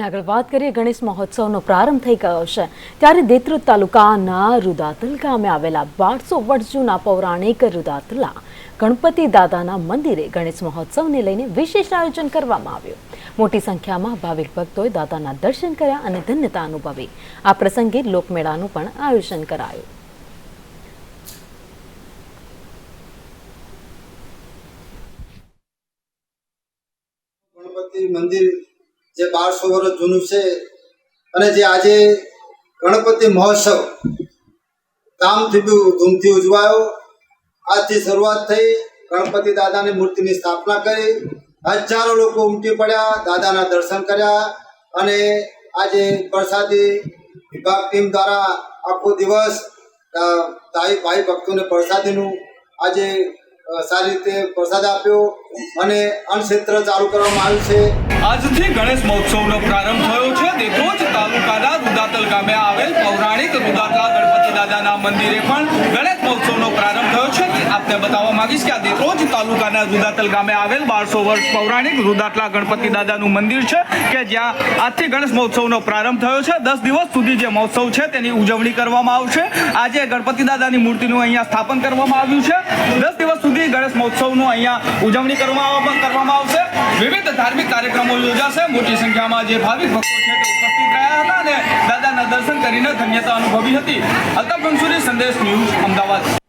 આગળ વાત કરીએ, ગણેશ મહોત્સવનો પ્રારંભ થઈ ગયો છે. ત્યારે દેત્રુદ તાલુકાના રુદાતલ ગામે આવેલા બારસો વર્ષ જૂના પૌરાણિક રુદાતલા ગણપતિ દાદાના મંદિરે ગણેશ મહોત્સવને લઈને વિશેષ આયોજન કરવામાં આવ્યું. મોટી સંખ્યામાં ભાવિક ભક્તોએ દાદાના દર્શન કર્યા અને ધન્યતા અનુભવી. આ પ્રસંગે લોકમેળાનું પણ આયોજન કરાયું. મંદિર જે બારસો વર્ષ જૂનું છે અને જે આજે ગણપતિ મહોત્સવ ધામથી ધૂમથી ઉજવાયો. આજથી શરૂઆત થઈ. ગણપતિ દાદાની મૂર્તિની સ્થાપના કરી. હજારો લોકો ઉમટી પડ્યા, દાદાના દર્શન કર્યા અને આજે પ્રસાદી વિભાગ ટીમ દ્વારા આખો દિવસ ભાઈ ભાઈ ભક્તોને પ્રસાદીનું આજે સારી રીતે પ્રસાદ આપ્યો અને અન્નક્ષેત્ર ચાલુ કરવામાં આવ્યું છે. આજથી ગણેશ મહોત્સવનો પ્રારંભ થયો છે. દેખોજ તાલુકાના રૂદાતલ ગામે આવેલ પૌરાણિક રૂદાતલા ગણપતિ દાદાના મંદિરે પણ ગણેશ છે આપને બતાવવા માંગીશ કે આ દેત્રોજ તાલુકાના રુદાતલ ગામે આવેલ બારસો વર્ષ પૌરાણિક રુદાટલા ગણપતિ દાદાનું મંદિર છે કે જ્યાં આજથી ગણેશ મહોત્સવનો પ્રારંભ થયો છે. દસ દિવસ સુધી જે મહોત્સવ છે તેની ઉજવણી કરવામાં આવશે. આજે ગણપતિ દાદાની મૂર્તિનું અહીંયા સ્થાપન કરવામાં આવ્યું છે. દસ દિવસ સુધી ગણેશ મહોત્સવનું અહીંયા ઉજવણી કરવામાં કરવામાં આવશે. વિવિધ ધાર્મિક કાર્યક્રમો યોજાશે. મોટી સંખ્યામાં જે ભાવિક ભક્તો છે તે ઉપસ્થિત રહ્યા હતા અને દાદાના દર્શન કરીને ધન્યતા અનુભવી હતી. અલ્તાફ મંસૂરી સંદેશ ન્યૂઝ, અમદાવાદ.